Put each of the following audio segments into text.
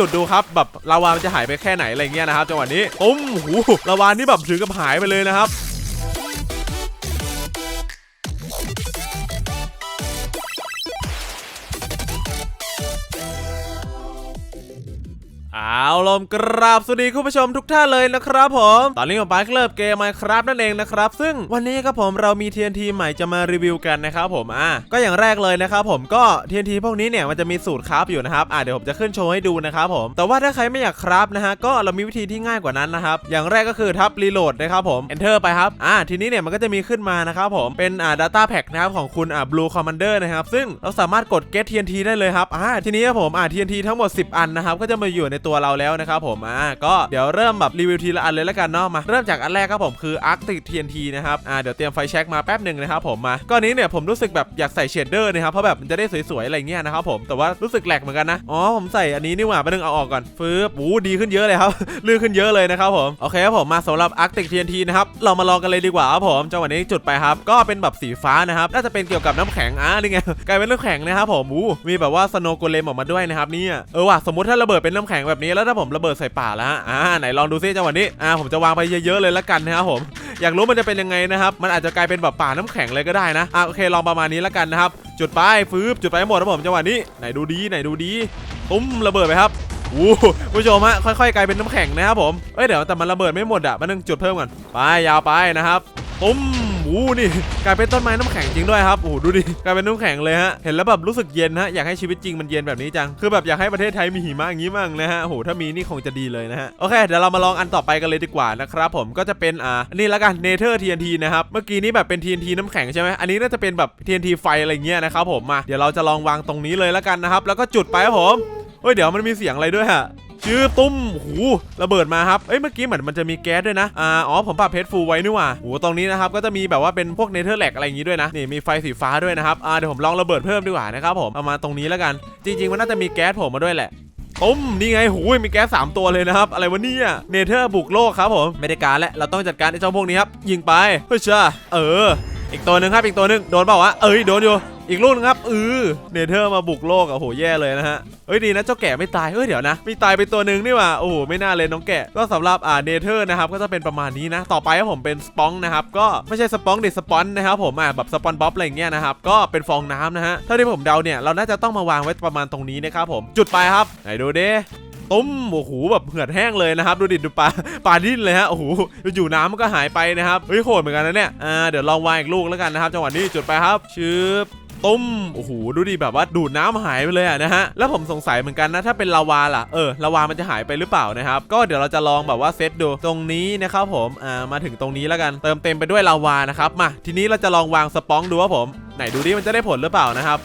จุดดูครับแบบลาวามันจะหายไปแค่ไหนอะไรเงี้ยนะครับจังหวะนี้ปุ้มหูลาวานี่แบบถึงกับหายไปเลยนะครับ ลมกราบสวัสดีคุณผู้ชมทุกท่านเลยนะครับผม ตอนนี้ผมไปาร์คเลิฟเกมมาครับนั่นเองนะครับ ซึ่งวันนี้ครับผมเรามี TNT ใหม่จะมารีวิวกันนะครับผมอะก็อย่างแรกเลยนะครับผมก็ TNT พวกนี้เนี่ยมันจะมีสูตรคราฟอยู่นะครับอะเดี๋ยวผมจะขึ้นโชว์ให้ดูนะครับผม แต่ว่าถ้าใครไม่อยากคราฟนะฮะก็เรามีวิธีที่ง่ายกว่านั้นนะครับอย่างแรกก็คือทับรีโหลดนะครับผม enter ไปครับอะทีนี้เนี่ยมันก็จะมีขึ้นมานะครับผมเป็นอ่า data pack นะครับของคุณอ่า blue commander นะครับซึ่งเราสามารถกด get TNT ได้เลยครับอ่าทีนี้ครับผมอ่า TNT ทั้งหมด 10 อันนะครับก็จะมาอยู่ในตัวเราแล้วนะครับผมอ่าก็เดี๋ยวเริ่มแบบรีวิวทีละอันเลยแล้วกันเนาะมาเริ่มจากอันแรกครับผมคือ Arctic TNT นะครับอ่าเดี๋ยวเตรียมไฟแช็กมาแป๊บหนึ่งนะครับผมมาก้อนนี้เนี่ยผมรู้สึกแบบอยากใส่เชดเดอร์นะครับเพราะแบบมันจะได้สวยๆอะไรเงี้ยนะครับผมแต่ว่ารู้สึกแหลกเหมือนกันนะอ๋อผมใส่อันนี้นี่หว่าแป๊บนึงเอาออกก่อนฟืบโอ้ดีขึ้นเยอะเลยครับลื่นขึ้นเยอะเลยนะครับผมโอเคครับผมมาสำหรับ Arctic TNT นะครับเรามาลองกันเลยดีกว่าครับผมจังหวะนี้จุดไปครับก็เป็นแบบสีฟ้านะครับน่าจะเป็นเกี่ยวกับน้ำแข็งอ่านี่ไงกลายเป็นน้ำแข็งนะครับผมอู้มีแบบว่าสโนว์โกเลมออกมาด้วยนะครับเนี่ยเออว่ะสมมติถ้าระเบิดเป็นน้ำแข็งแบบนี้แล้วถ้าผมระเบิดใส่ป่าแล้วอ่าไหนลองดูซิจังหวะนี้อ่าผมจะวางไปเยอะๆเลยละกันนะครับผมอยากรู้มันจะเป็นยังไงนะครับมันอาจจะกลายเป็นแบบป่าน้ำแข็งเลยก็ได้นะอ่าโอเคลองประมาณนี้ละกันนะครับจุดไปฟืบจุดไปห้หมดนะผมจังหวะนี้ไหนดูดีไหนดูดีตุ้มระเบิดไปครับโอ้ผู้ชมฮะค่อยๆกลายเป็นน้ำแข็งนะครับผมเอ้ยเดี๋ยวแต่มันระเบิดไม่หมดอะมันต้องจุดเพิ่มก่อนไปยาวไปนะครับตุ้ม อ้นี่กลายเป็นต้นไม้น้ำแข็งจริงด้วยครับโอ้โหดูดิกลายเป็นน้ำแข็งเลยฮะเห็นแล้วแบบรู้สึกเย็นฮะอยากให้ชีวิตจริงมันเย็นแบบนี้จังคือแบบอยากให้ประเทศไทยมีหิมะอย่างนี้มั่งนะฮะโอ้โหถ้ามีนี่คงจะดีเลยนะฮะโอเคเดี๋ยวเรามาลองอันต่อไปกันเลยดีกว่านะครับผมก็จะเป็นอ่านี่ละกันเนเธอร์ TNT นะครับเมื่อกี้นี้แบบเป็น TNT น้ำแข็งใช่ไหมอันนี้น่าจะเป็นแบบ TNT ไฟอะไรเงี้ยนะครับผมมาเดี๋ยวเราจะลองวางตรงนี้เลยละกันนะครับแล้วก็จุดไปครับผมเฮ้ยเดี๋ยวมันมีเสียงอะไรด้วยฮะ ชื่อตุ้มหูระเบิดมาครับเอ้ยเมื่อกี้เหมือนมันจะมีแก๊สด้วยนะอ่าอ๋อผมปรับเพชรฟูไว้นี่ว่าหูตรงนี้นะครับก็จะมีแบบว่าเป็นพวกเนเธอร์แลกอะไรอย่างงี้ด้วยนะนี่มีไฟสีฟ้าด้วยนะครับอ่าเดี๋ยวผมลองระเบิดเพิ่มดีกว่านะครับผมเอามาตรงนี้แล้วกัน จริง ๆ มันน่าจะมีแก๊สผมมาด้วยแหละตุ้มนี่ไงหูยมีแก๊สสามตัวเลยนะครับ อะไรวะเนี่ยเนเธอร์บุกโลกครับผมไม่ได้การแล้วเราต้องจัดการไอ้เจ้าพวกนี้ครับยิงไปเฮ้ยเช่าเออ อีกตัวหนึ่งครับอีกตัวหนึ่งโดนเปล่าวะเอ้ยโดนอยู่ อีกลูกนึงครับเออเนเธอร์มาบุกโลกอะโหแย่เลยนะฮะเอ้ยดีนะเจ้าแกะไม่ตายเฮ้ยเดี๋ยวนะ มีตายไปตัวหนึ่งนี่ว่าโอ้โหไม่น่าเลยน้องแกะก็สำหรับอ่าเนเธอร์นะครับก็จะเป็นประมาณนี้นะ ต่อไปครับผมเป็นสปองนะครับก็ไม่ใช่สปองเด็สปอนนะครับผมอะแบบสปอนบ๊อบอะไรเงี้ยนะครับก็เป็นฟองน้ำนะฮะเท่าที่ผมเดาเนี่ยเราน่าจะต้องมาวางไว้ประมาณตรงนี้นะครับผมจุดไปครับไหนดูดิตุ้มโอ้โหแบบเหือดแห้งเลยนะครับ ดูดิดูปลาปลาดิ้นเลยฮะโอ้โหอยู่น้ำมันก็หายไปนะครับเฮ้ยโหดเหมือนกันนะเนี่ยอ่าเดี๋ยวลองวางอีกลูกแล้วกันนะครับ จังหวะนี้จุดไปครับชืบ ตุ้มโอ้โหดูดิแบบว่าดูดน้ำหายไปเลยอะนะฮะแล้วผมสงสัยเหมือนกันนะถ้าเป็นลาวาล่ะเออลาวามันจะหายไปหรือเปล่านะครับก็เดี๋ยวเราจะลองแบบว่าเซตดูตรงนี้นะครับผมอ่ามาถึงตรงนี้แล้วกันเติมเต็มไปด้วยลาวานะครับมาทีนี้เราจะลองวางสปองดูว่าผม ไหนดูดิมันจะได้ผลหรือเปล่านะครับ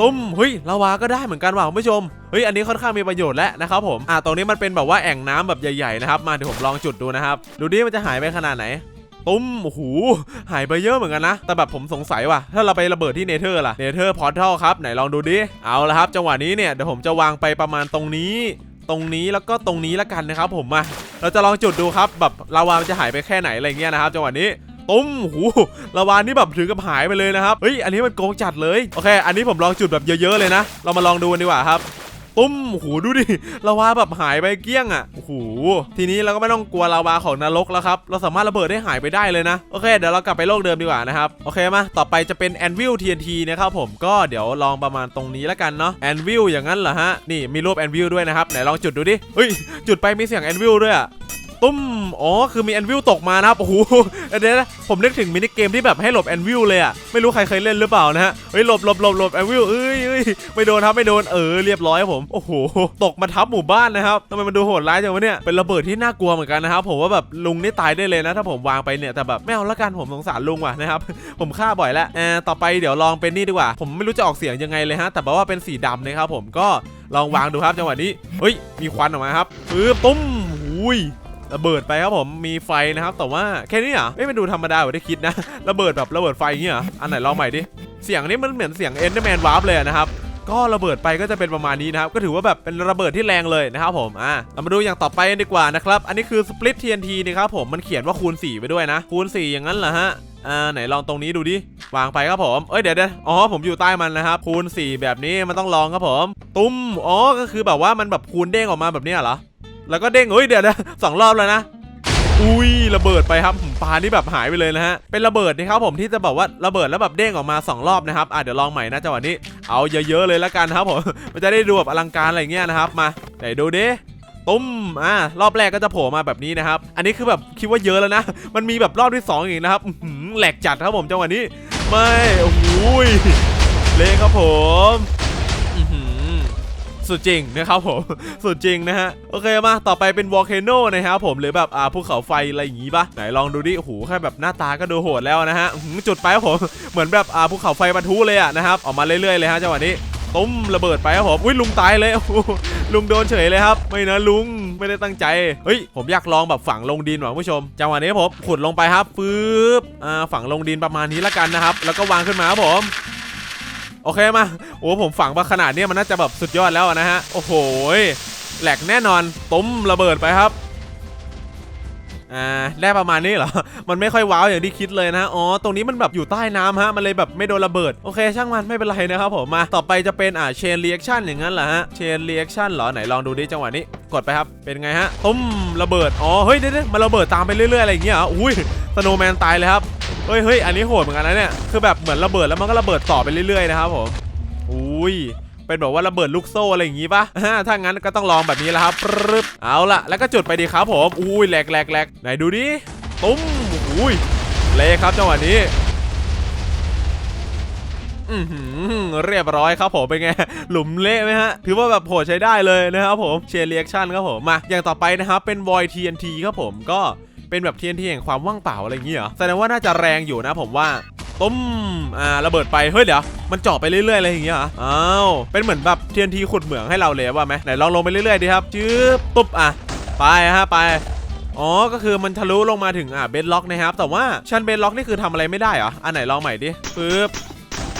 ตุ้มเฮ้ยลาวาก็ได้เหมือนกันว่ะคุณผู้ชมเฮ้ยอันนี้ค่อนข้างมีประโยชน์แล้วนะครับผมอ่าตรงนี้มันเป็นแบบว่าแอ่งน้ำแบบใหญ่ๆนะครับมาเดี๋ยวผมลองจุดดูนะครับดูดิมันจะหายไปขนาดไหน ตุ้มโอ้โหหายไปเยอะเหมือนกันนะ แต่แบบผมสงสัยว่ะ ถ้าเราไประเบิดที่เนเธอร์ล่ะ เนเธอร์พอร์ทัลครับ ไหนลองดูดิ เอาละครับ จังหวะนี้เนี่ย เดี๋ยวผมจะวางไปประมาณตรงนี้ ตรงนี้แล้วก็ตรงนี้ละกันนะครับผมมาเราจะลองจุดดูครับ แบบลาวามันจะหายไปแค่ไหนอะไรเงี้ยนะครับจังหวะนี้ตุ้มหูลาวานี่แบบถึงกับหายไปเลยนะครับ เฮ้ย อันนี้มันโกงจัดเลย โอเค อันนี้ผมลองจุดแบบเยอะๆเลยนะ เรามาลองดูกันดีกว่าครับ ตุ้มหูดูดิลาวาแบบหายไปเกลี้ยงอะโอ้โหทีนี้เราก็ไม่ต้องกลัวลาวาของนรกแล้วครับเราสามารถระเบิดได้หายไปได้เลยนะโอเคเดี๋ยวเรากลับไปโลกเดิมดีกว่านะครับโอเคมาต่อไปจะเป็นแอนวิลทีนทีนะครับผมก็เดี๋ยวลองประมาณตรงนี้แล้วกันเนาะแอนวิลอย่างนั้นเหรอฮะนี่มีรูป Anvil ด้วยนะครับไหนลองจุดดูดิเฮ้ยจุดไปมีเสียงแอนวิลด้วยอะ ตุ้ม อ๋อ คือมีแอนวิลตกมานะครับ โอ้โหเดี๋ยวนะผมนึกถึงมินิเกมที่แบบให้หลบแอนวิลเลยอะไม่รู้ใครเคยเล่นหรือเปล่านะฮะ เฮ้ย หลบหลบหลบหลบแอนวิลเอ้ยเอ้ยไม่โดนครับ ไม่โดน เออ เรียบร้อยครับผม โอ้โห ตกมาทับหมู่บ้านนะครับทำไมมันดูโหดร้ายจังวะเนี่ย เป็นระเบิดที่น่ากลัวเหมือนกันนะครับ ผมว่าแบบลุงนี่ตายได้เลยนะ ถ้าผมวางไปเนี่ย แต่แบบไม่เอาละกัน ผมสงสารลุงว่ะนะครับ ผมฆ่าบ่อยแล้วเออต่อไปเดี๋ยวลองเป็นนี่ดีกว่า ผมไม่รู้จะออกเสียงยังไงเลยฮะ แต่บอกว่าเป็นสีดำนะครับผมก็ลองวางดูครับจังหวะนี้ เฮ้ย มีควันออกมาครับปึ๊บตุ้มหุย ระเบิดไปครับผมมีไฟนะครับแต่ว่าแค่นี้เหรอะไม่มันดูธรรมดากว่าที่คิดนะระเบิดแบบระเบิดไฟอย่างเงี้ยอันไหนลองใหม่ดิเสียงนี้มันเหมือนเสียงเอ็นเดอร์แมนวาร์ปเลยนะครับก็ระเบิดไปก็จะเป็นประมาณนี้นะครับ ก็ถือว่าแบบเป็นระเบิดที่แรงเลยนะครับผม อะเรามาดูอย่างต่อไปกันดีกว่านะครับ อันนี้คือ Split TNT นะครับผม มันเขียนว่าคูณ 4 ไปด้วยนะ คูณ 4 อย่างนั้นเหรอฮะ อ่า ไหนลองตรงนี้ดูดิ วางไปครับผม เอ้ยเดี๋ยวเดี๋ยวอ๋อ ผมอยู่ใต้มันนะครับ คูณ 4 แบบนี้มันต้องลองครับผม ตุ้ม อ๋อ ก็คือแบบว่ามันแบบคูณเด้งออกมาแบบนี้เหรอ แล้วก็เด้งเฮ้ยเดี๋ยวนะสองรอบแล้วนะอุ้ยระเบิดไปครับปลานี่แบบหายไปเลยนะฮะเป็นระเบิดนะครับผมที่จะบอกว่าระเบิดแล้วแบบเด้งออกมาสองรอบนะครับอะเดี๋ยวลองใหม่นะจังหวะนี้เอาเยอะๆเลยแล้วกันครับผมมันจะได้ดูแบบอลังการอะไรเงี้ยนะครับมาไหนดูดิตุ้มอ่ารอบแรกก็จะโผล่มาแบบนี้นะครับ อันนี้คือแบบคิดว่าเยอะแล้วนะ มันมีแบบรอบที่สองอีกนะครับหือแหลกจัดครับผมจังหวะนี้ ไม่โอ้ยเละครับผม สุดจริงนะครับผม สุดจริงนะฮะ โอเคมาต่อไปเป็นวอลเคโนนะครับผมหรือแบบอ่าภูเขาไฟอะไรอย่างงี้ปะไหนลองดูดิโอ้โหแค่แบบหน้าตาก็ดูโหดแล้วนะฮะจุดไปครับผมเหมือนแบบอ่าภูเขาไฟบรรทุเลยอะนะครับออกมาเรื่อยๆเลยฮะจังหวะนี้ตุ้มระเบิดไปครับผมอุ้ยลุงตายเลยลุงโดนเฉยเลยครับ ไม่นะลุงไม่ได้ตั้งใจเฮ้ยผมอยากลองแบบฝังลงดินว่ะผู้ชมจังหวะนี้ผมขุดลงไปครับฟืบอ่าฝังลงดินประมาณนี้ละกันนะครับ แล้วก็วางขึ้นมาครับผม โอเคมาโอ้ผมฝังมาขนาดนี้มันน่าจะแบบสุดยอดแล้วนะฮะ โอ้โหแหลกแน่นอนตุ้มระเบิดไปครับอ่าได้ประมาณนี้เหรอ มันไม่ค่อยว้าวอย่างที่คิดเลยนะ อ๋อ ตรงนี้มันแบบอยู่ใต้น้ำฮะ มันเลยแบบไม่โดนระเบิด โอเค ช่างมันไม่เป็นไรนะครับผม มา ต่อไปจะเป็นอ่าเชนเรีแอคชั่นอย่างนั้นเหรอฮะ เชนเรีแอคชั่นเหรอ ไหนลองดูดิจังหวะนี้ กดไปครับ เป็นไงฮะ ตุ้มระเบิด อ๋อ เฮ้ยเดี๋ยวมันระเบิดตามไปเรื่อยๆอะไรอย่างเงี้ยอุ้ยสโนแมนตายเลยครับ เฮ้ยเฮ้ยอันนี้โหดเหมือนกันนะเนี่ยคือแบบเหมือนระเบิดแล้วมันก็ระเบิดต่อไปเรื่อยๆนะครับผมอุ้ยเป็นแบบว่าระเบิดลูกโซ่อะไรอย่างงี้ปะอ่าถ้างั้นก็ต้องลองแบบนี้แหล้วครับปรึบเอาละแล้วก็จุดไปดีครับผมอุ้ยแหลกแหลกแหลกไหนดูดิตุ้มอุ้ยเละครับจังหวะนี้เรียบร้อยครับผมเป็นไง หลุมเละไหมฮะ ถือว่าแบบโหดใช้ได้เลยนะครับผมเชนเรียกชั่นครับผมมาอย่างต่อไปนะครับเป็น Void TNT ครับผมก็ เป็นแบบ TNT แห่งความว่างเปล่าอะไรอย่างเงี้ยเหรอแสดงว่าน่าจะแรงอยู่นะผมว่าตุ้มอ่าระเบิดไป เฮ้ยเดี๋ยวมันเจาะไปเรื่อยๆอะไรอย่างเงี้ยเหรออ้าวเป็นเหมือนแบบ TNT ขุดเหมืองให้เราเลยว่าไหมไหนลองลงไปเรื่อยๆดีครับจื๊บปุ๊บอะไปฮะไปอ๋อ ก็คือมันทะลุลงมาถึงอะเบดล็อกนะครับ แต่ว่าชั้นเบดล็อกนี่คือทำอะไรไม่ได้เหรออันไหนลองใหม่ดิปึ๊บ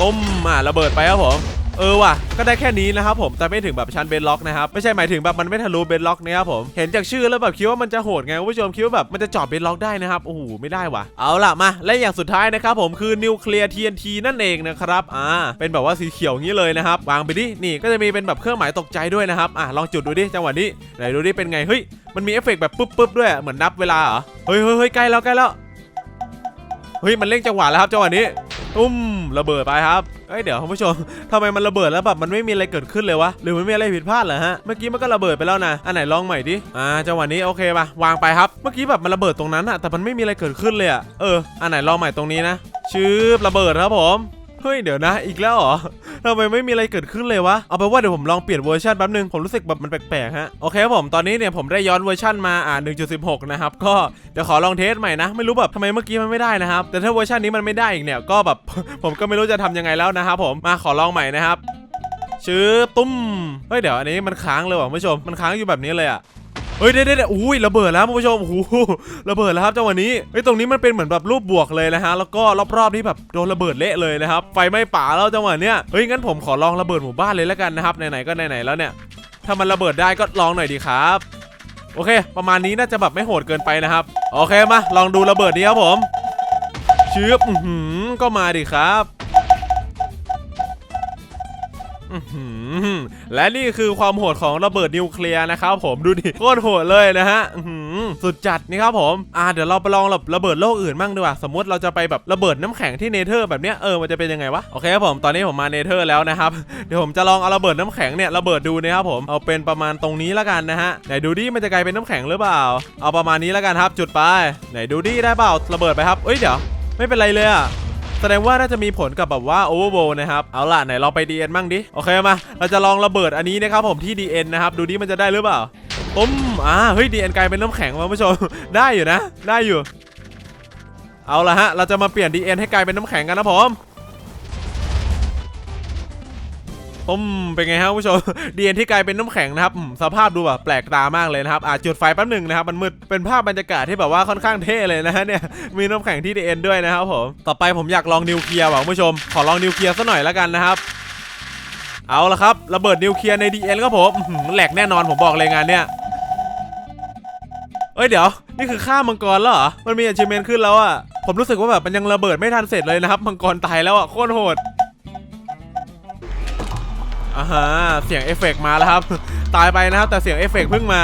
ตุ้มอะระเบิดไปครับผม เออว่ะก็ได้แค่นี้นะครับผมแต่ไม่ถึงแบบชั้นเบดล็อกนะครับไม่ใช่หมายถึงแบบมันไม่ทะลุเบดล็อกนะครับผมเห็นจากชื่อแล้วแบบคิดว่ามันจะโหดไงคุณผู้ชมคิดว่าแบบมันจะเจาะเบดล็อกได้นะครับโอ้โหไม่ได้ว่ะเอาล่ะมาและอย่างสุดท้ายนะครับผมคือนิวเคลียร์ TNT นั่นเองนะครับอ่าเป็นแบบว่าสีเขียวงนี้เลยนะครับวางไปดินี่ก็จะมีเป็นแบบเครื่องหมายตกใจด้วยนะครับอะลองจุดดูดิจังหวะนี้ไหนดูดิเป็นไงเฮ้ยมันมีเอฟเฟกต์แบบปุ๊บปุ๊บด้วยเหมือนนับเวลาเหรอเฮ้ยเฮ้ยเฮ้ยใกล้แล้วใกล้แล้วเฮ้ยมันเร่งจังหวะแล้วครับจังหวะนี้ ตุ้มระเบิดไปครับเอ้ยเดี๋ยวคุณผู้ชมทำไมมันระเบิดแล้วแบบมันไม่มีอะไรเกิดขึ้นเลยวะหรือมันมีอะไรผิดพลาดเหรอฮะเมื่อกี้มันก็ระเบิดไปแล้วนะอันไหนลองใหม่ดิอ่าจังหวะนี้โอเคปะวางไปครับเมื่อกี้แบบมันระเบิดตรงนั้นอะแต่มันไม่มีอะไรเกิดขึ้นเลยอะเอออันไหนลองใหม่ตรงนี้นะชืบระเบิดครับผม เฮ้ยเดี๋ยวนะอีกแล้วเหรอทำไมไม่มีอะไรเกิดขึ้นเลยวะ เอาไปนว่าเดี๋ยวผมลองเปลี่ยนเวอร์ชันแป๊บนึง ผมรู้สึกแบบมันแปลกๆฮะ โอเคครับผม ตอนนี้เนี่ยผมได้ย้อนเวอร์ชันมาอ่า1.16 นะครับ ก็เดี๋ยวขอลองเทสใหม่นะ ไม่รู้แบบทำไมเมื่อกี้มันไม่ได้นะครับ แต่ถ้าเวอร์ชันนี้มันไม่ได้อีกเนี่ย ก็แบบ ผมก็ไม่รู้จะทำยังไงแล้วนะครับผม มาขอลองใหม่นะครับชื้อตุ้ม เฮ้ยเดี๋ยวอันนี้มันค้างเลยว่ะคุณผู้ชม มันค้างอยู่แบบนี้เลยอะ เฮ้ยเด็ดเด็ดอุ้ยระเบิดแล้วคุณผู้ชมโอ้โหระเบิดแล้วครับจังหวะนี้เฮ้ยตรงนี้มันเป็นเหมือนแบบรูปบวกเลยนะฮะแล้วก็รอบๆนี่แบบโดนระเบิดเละเลยนะครับไฟไหม้ป่าแล้วจังหวะเนี้ยเฮ้ยงั้นผมขอลองระเบิดหมู่บ้านเลยแล้วกันนะครับไหนๆก็ไหนๆแล้วเนี่ยถ้ามันระเบิดได้ก็ลองหน่อยดีครับโอเค ประมาณนี้น่าจะแบบไม่โหดเกินไปนะครับ โอเคมาลองดูระเบิดนี้ครับผมชืบอือหือก็มาดิครับ และนี่คือความโหดของระเบิดนิวเคลียร์นะครับผมดูดิโคตรโหดเลยนะฮะสุดจัดนี่ครับผมอ่าเดี๋ยวเราไปลองแบบระเบิดโลกอื่นบ้างดีกว่าสมมติเราจะไปแบบระเบิดน้ำแข็งที่เนเธอร์แบบเนี้ยเออมันจะเป็นยังไงวะโอเคครับผมตอนนี้ผมมาเนเธอร์แล้วนะครับเดี๋ยวผมจะลองเอาระเบิดน้ำแข็งเนี่ยระเบิดดูนะครับผมเอาเป็นประมาณตรงนี้แล้วกันนะฮะไหนดูดิมันจะกลายเป็นน้ำแข็งหรือเปล่า เอาประมาณนี้แล้วกันครับจุดไปไหนดูดิได้เปล่าระเบิดไปครับเอ้ยเดี๋ยวไม่เป็นไรเลยอะ แสดงว่าน่าจะมีผลกับแบบว่าโอเวอร์โบนะครับ เอาล่ะไหนเราไปดีเอ็นบ้างดิ โอเคมา เราจะลองระเบิดอันนี้นะครับผมที่ดีเอ็นนะครับ ดูดิมันจะได้หรือเปล่าตุ้มอ่า เฮ้ยดีเอ็นกลายเป็นน้ำแข็งมาผู้ชม ได้อยู่นะ ได้อยู่ เอาละฮะ เราจะมาเปลี่ยนดีเอ็นให้กลายเป็นน้ำแข็งกันนะผม ต้มเป็นไงฮะผู้ชม DN ที่กลายเป็นน้ำแข็งนะครับสภาพดูแบบแปลกตามากเลยนะครับอาจจุดไฟแป๊บหนึ่งนะครับมันมืดเป็นภาพบรรยากาศที่แบบว่าค่อนข้างเท่เลยนะฮะเนี่ยมีน้ำแข็งที่ DN ด้วยนะครับผมต่อไปผมอยากลองนิวเคลียร์ว่ะผู้ชม ขอลองนิวเคลียร์สักหน่อยแล้วกันนะครับเอาละครับระเบิดนิวเคลียร์ใน DN ครับผมแหลกแน่นอนผมบอกเลยงานเนี่ยเอ้ยเดี๋ยวนี่คือฆ่ามังกรแล้วเหรอมันมี achievement ขึ้นแล้วอะผมรู้สึกว่าแบบมันยังระเบิดไม่ทันเสร็จเลยนะครับมังกรตายแล้วอะโคตรโหด อ่าฮะเสียงเอฟเฟกต์มาแล้วครับ ตายไปนะครับแต่เสียงเอฟเฟกต์เพิ่งมา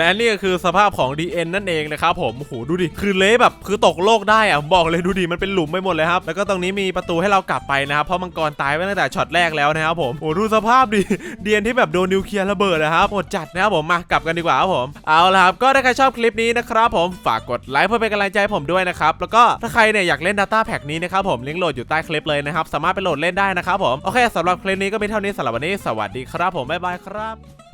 และนี่ก็คือสภาพของ DN นั่นเองนะครับผมโหดูดิคือเละแบบคือตกโลกได้อะผมบอกเลยดูดิมันเป็นหลุมไปหมดเลยครับแล้วก็ตรงนี้มีประตูให้เรากลับไปนะครับเพราะมังกรตายไปตั้งแต่ช็อตแรกแล้วนะครับผมโหดูสภาพดิ DN ที่แบบโดนนิวเคลียร์ระเบิดนะครับโหดจัดนะครับผมมากลับกันดีกว่าครับผมเอาละครับก็ถ้าใครชอบคลิปนี้นะครับผมฝากกดไลค์เพื่อเป็นกำลังใจให้ผมด้วยนะครับแล้วก็ถ้าใครเนี่ยอยากเล่น Data Pack นี้นะครับผมลิงก์โหลดอยู่ใต้คลิปเลยนะครับสามารถไปโหลดเล่นได้นะครับผมโอเคสำหรับคลิปนี้ก็มีเท่านี้สำหรับวันนี้สวัสดีครับผมบ๊ายบายครับ